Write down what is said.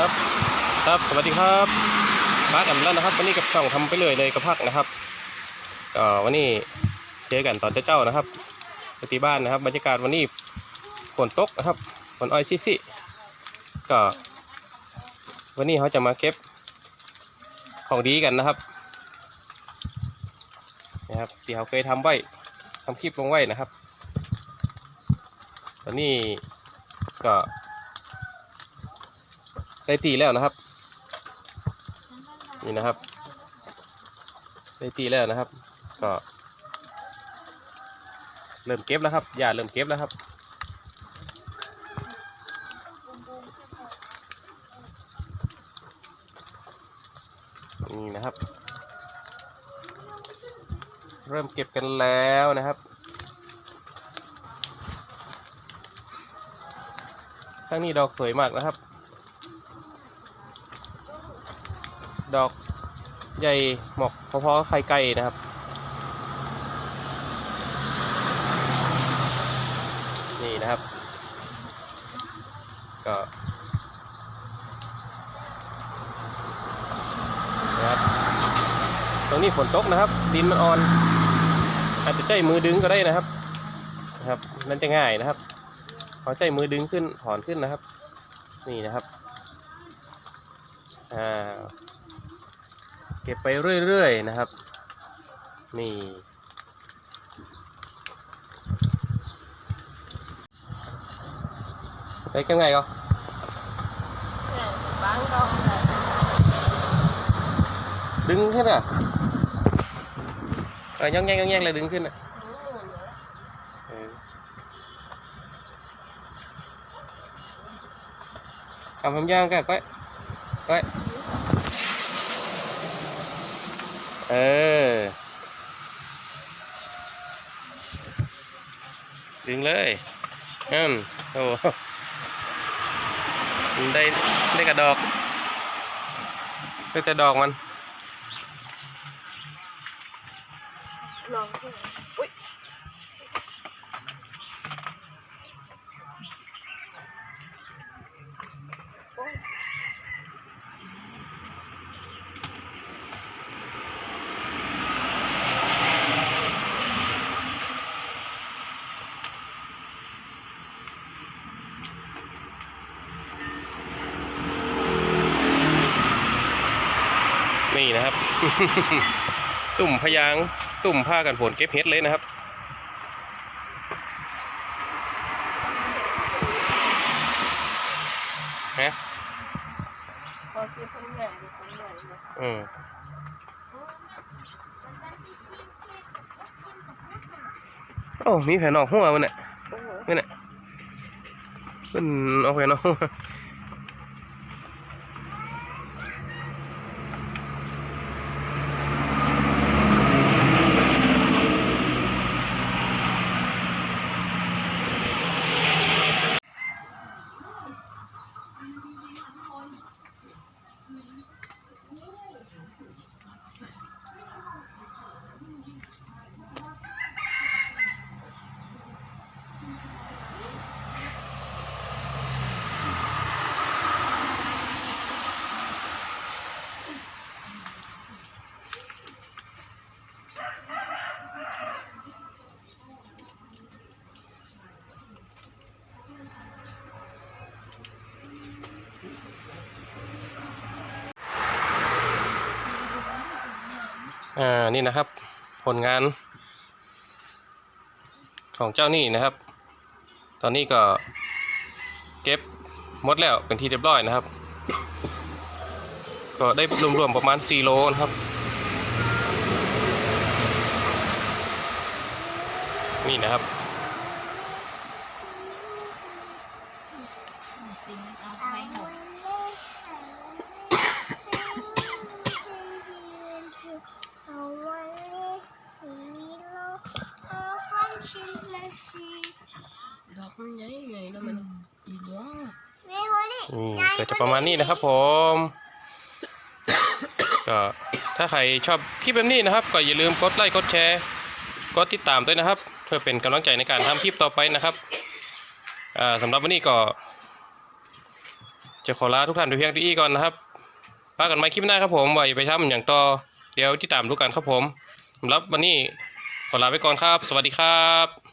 ครับ ครับ สวัสดีครับมากันแล้วนะครับ วันนี้กับช่องทำไปเลยเลยกับพักนะครับก็วันนี้เจอกันตอนเจ้านะครับไปที่บ้านนะครับ บรรยากาศวันนี้ฝนตกนะครับฝนอ้อยซิซิก็ วันนี้เขาจะมาเก็บของดีกันนะครับนะครับที่เขาเคยทำไว้ทำคลิปลงไว้นะครับ ตอนนี้ก็ ได้ตีแล้วนะครับ นี่นะครับ ได้ตีแล้วนะครับ ก็เริ่มเก็บแล้วครับอย่าเริ่มเก็บแล้วครับนี่นะครับ เริ่มเก็บกันแล้วนะครับข้างนี้ดอกสวยมากนะครับ ดอกใหญ่หมอกพอๆไข่ไก่นะครับ นี่นะครับ ก็นะครับตรงนี้ฝนตกนะครับ ดินมันอ่อน อาจจะใช้มือดึงก็ได้นะครับนะครับนั่นจะง่ายนะครับพอใช้มือดึงขึ้นถอนขึ้นนะครับ นี่นะครับอ่า ก็บไปเรื่อยๆนะครับ นี่ไปกันไงก็ดึงขึ้นอะเออย่องแยงย่องแยงเลยดึงขึ้นอะทำทำย่างก็ก้อยก้อย เออ ดึงเลยอืมโอ้ได้ได้กระดอกได้แต่ดอกมัน non ui นี่นะครับ ตุ่มพยางตุ่มผ้ากันฝนเก็บเห็ดเลยนะครับ ฮะ con kia không nhảy được không nhảy được อืมโอ้มีแผ่นออกหัวมันเนี่ย đúng rồi นี่เนี่ยมันออกแผ่นออกหัว อ่านี่นะครับ ผลงาน ของเจ้านี่นะครับ ตอนนี้ก็เก็บหมดแล้วเป็นที่เรียบร้อยนะครับ ก็ได้รวมๆประมาณ4โลนะครับนี่นะครับ ก็จะประมาณนี้นะครับผม ก็ถ้าใครชอบคลิปแบบนี้นะครับ ก็อย่าลืมกดไลค์กดแชร์กดติดตามด้วยนะครับ เพื่อเป็นกำลังใจในการทำคลิปต่อไปนะครับสำหรับวันนี้ก็ จะขอลาทุกท่านไปเพียงที่นี้ก่อนนะครับพากันใหม่คลิปหน้าครับผมว่าอย่าไปทำอย่างต่อเดี๋ยวที่ตามดูกันครับผมสำหรับวันนี้ขอลาไปก่อนครับ สวัสดีครับ